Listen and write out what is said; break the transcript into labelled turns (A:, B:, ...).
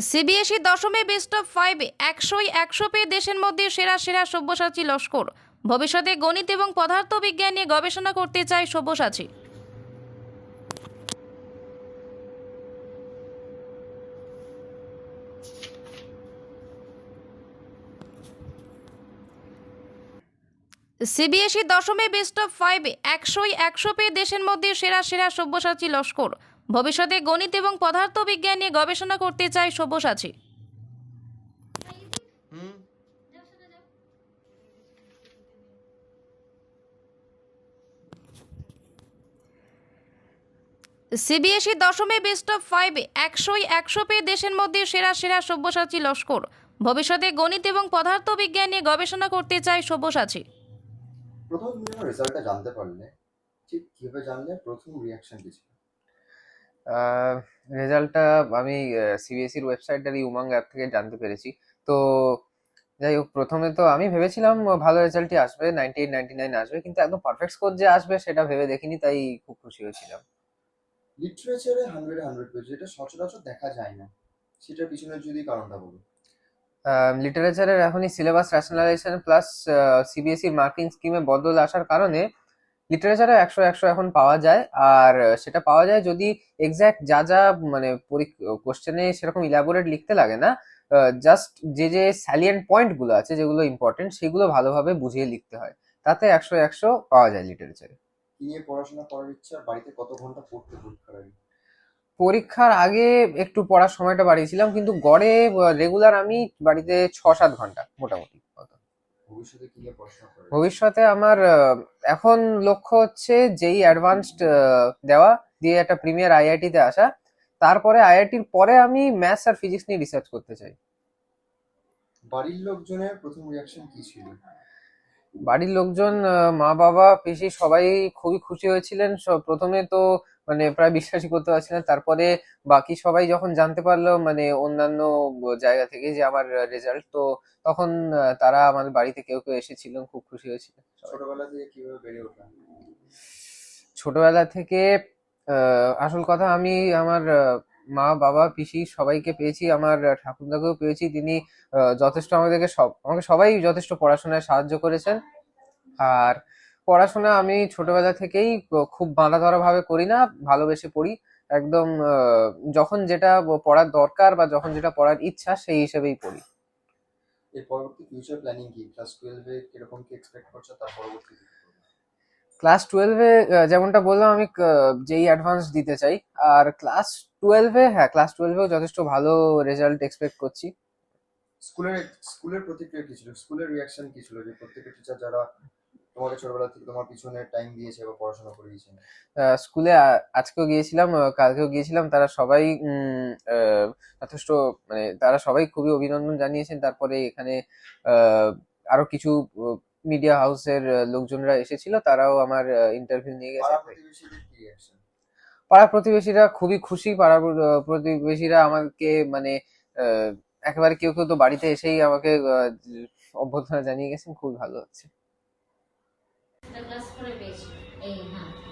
A: CBSE দশমে best of ফাইভে একশোই একশো পেয়ে দেশের মধ্যে সেরা সেরা সব্যসাচী লস্কর। ভবিষ্যতে গণিত এবং পদার্থবিজ্ঞান নিয়ে গবেষণা করতে চায় সব্যসাচী। সিবিএসই দশমে বেস্ট অফ ফাইভে একশোই একশো পেয়ে দেশের মধ্যে সেরা সেরা সব্যসাচী লস্কর। ভবিষ্যতে গণিত এবং পদার্থবিজ্ঞান নিয়ে গবেষণা করতে চায় সব্যসাচী। সিবিএসই দশমে বেস্ট অফ ফাইভে একশোই একশো পেয়ে দেশের মধ্যে সেরা সেরা সব্যসাচী লস্কর। ভবিষ্যতে গণিত এবং পদার্থবিজ্ঞান নিয়ে গবেষণা করতে চায় সব্যসাচী।
B: প্রথম তুমি যখন রেজাল্টটা জানতে পারলে ঠিক কীভাবে জানলে প্রথম রিয়াকশন কি ছিল?
C: রেজাল্টটা আমি সিবিএসইর ওয়েবসাইটটার উমাং অ্যাপ থেকে জানতে পেরেছি। তো যাই হোক প্রথমে তো আমি ভেবেছিলাম ভালো রেজাল্টই আসবে নাইনটি এইট নাইনটি নাইন আসবে কিন্তু একদম পারফেক্ট স্কোর যে আসবে সেটা ভেবে দেখিনি তাই খুব খুশি হয়েছিলাম।
B: লিটারেচারে হান্ড্রেড হান্ড্রেড পেজ যেটা সচরাচর দেখা যায় না। সেটার পিছনে যদি কারণটা বলো।
C: লিটারেচারের এখনই সিলেবাস র্যাশনালাইজেশন প্লাস সিবিএসইর মার্কিং স্কিমে বদল আসার কারণে লিটারেচারে একশো একশো এখন পাওয়া যায়। আর সেটা পাওয়া যায় যদি এক্স্যাক্ট যা যা মানে কোশ্চেনে সেরকম ইলাবোরেট লিখতে লাগে না জাস্ট যে যে স্যালিয়েন্ট পয়েন্টগুলো আছে যেগুলো ইম্পর্টেন্ট সেগুলো ভালোভাবে বুঝিয়ে লিখতে হয়। তাতে একশো একশো পাওয়া যায় লিটারেচারে
B: নিয়ে পড়াশোনা করার ইচ্ছা? বাড়িতে কত ঘণ্টা পড়তে পরীক্ষার আগে?
C: পরীক্ষার আগে একটু পড়ার সময়টা বাড়িয়েছিলাম কিন্তু গড়ে রেগুলার আমি বাড়িতে ছ সাত ঘণ্টা মোটামুটি।
B: ভবিষ্যতে
C: আমার এখন লক্ষ্য হচ্ছে যেই অ্যাডভান্সড দেওয়া দিয়ে একটা প্রিমিয়ার আইআইটি তে আসা। তারপরে আইআইটির পরে আমি ম্যাথস আর ফিজিক্স নিয়ে রিসার্চ করতে চাই।
B: বাড়ির লোকজনের প্রথম রিয়াকশন কি ছিল?
C: বাড়ির লোকজন মা বাবা পিসি সবাই খুবই খুশি হয়েছিলেন। প্রথমে তো মানে প্রায় বিশ্বাসই করতে পারছি না। তারপরে বাকি সবাই যখন জানতে পারল মানে অন্যান্য জায়গা থেকে যে আমার রেজাল্ট তো তখন তারা আমাদের বাড়িতে কেউ কেউ এসেছিলেন খুব খুশি হয়েছিল।
B: ছোটবেলা থেকে কীভাবে বেড়ে ওঠা
C: ছোটবেলা থেকে আসল কথা আমি আমার মা বাবা পিসি সবাইকে পেয়েছি আমার ঠাকুরদাকেও পেয়েছি। তিনি যথেষ্ট আমাদেরকে সব আমাকে সবাই যথেষ্ট পড়াশোনায় সাহায্য করেছেন। আর পড়াশোনা আমি ছোটবেলা থেকেই খুব বাঁধা ধরা ভাবে করি না ভালোবেসে পড়ি। একদম যখন যেটা পড়ার দরকার বা যখন যেটা পড়ার ইচ্ছা সেই হিসেবেই পড়ি।
B: এর পরবর্তী ফিউচার প্ল্যানিং কি ক্লাস টুয়েলভে কীরকম কি এক্সপেক্ট করছ? তার পরবর্তী
C: ক্লাস টুয়েলভে যেমনটা বললাম আমি যেই অ্যাডভান্স দিতে চাই। আর ক্লাস টুয়েলভে হ্যাঁ ক্লাস টুয়েলভেও যথেষ্ট ভালো রেজাল্ট এক্সপেক্ট করছি।
B: স্কুলের স্কুলের প্রতিক্রিয়া কি ছিল? স্কুলের রিয়াকশন কি ছিল? যে প্রত্যেকটা টিচার যারা তোমাকে ছোটবেলা থেকে তোমার পিছনে টাইম দিয়েছে বা পড়াশোনা করিয়েছে
C: স্কুলে আজকেও গিয়েছিলাম কালকেও গিয়েছিলাম তারা সবাই যথেষ্ট মানে তারা সবাই খুবই অভিনন্দন জানিয়েছেন। তারপরে এখানে আরও কিছু মিডিয়া হাউসের লোকজনরা এসেছিল তারাও আমার ইন্টারভিউ নিয়ে গেছে।
B: পাড়া
C: প্রতিবেশীরা খুবই খুশি পাড়া প্রতিবেশীরা আমাকে মানে আহ, একেবারে কেউ কেউ তো বাড়িতে এসেই আমাকে অভ্যর্থনা জানিয়ে গেছেন খুবই ভালো হচ্ছে
D: errado.